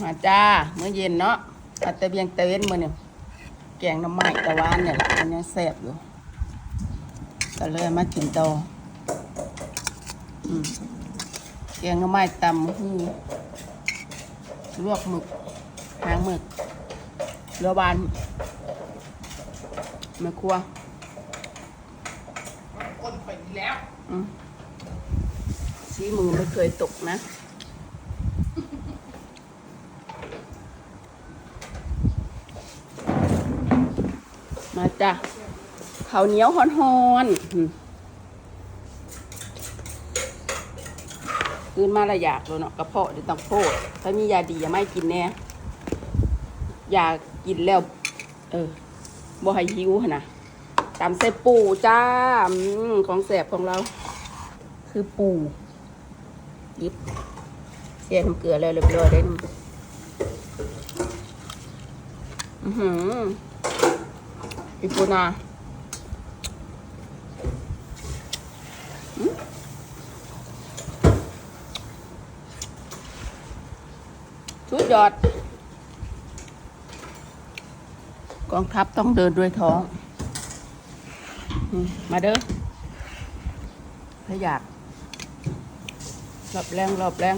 มาจ้าเมื่อเย็นเนาะอัตตะเบียงเตเวนมื้อเนี่ยแกงหน้ำไม้ตะวันเนี่ยล่ะมันยังแซ่บอยู่ก็เลยมากินต่ออืมแกงหน้ำไม้ตำหูลวกหมึกหางหมึกเรือบานแม่ครัวคนไปแล้วอืมสีมือไม่เคยตกนะ มาจ้ะข้าวเหนียวฮ้อนๆอืมคืนมาละอยากเลยเนาะกระเพาะเดี๋ยวต้องโพดถ้ามียาดีอย่าไม่กินแน่อยากกินแล้ว เออบ่ให้หิวนะตำเสปูจ้าอของแสบของเรา คือปูยิบเสียน้ำเกลือแล้วเรียบร้อยได้น้ำอือหือ อีปูนาอืมชุดยอดกองทัพต้องเดินด้วยท้องมมาเด้อถ้าอยากรอบแรงรอบแรง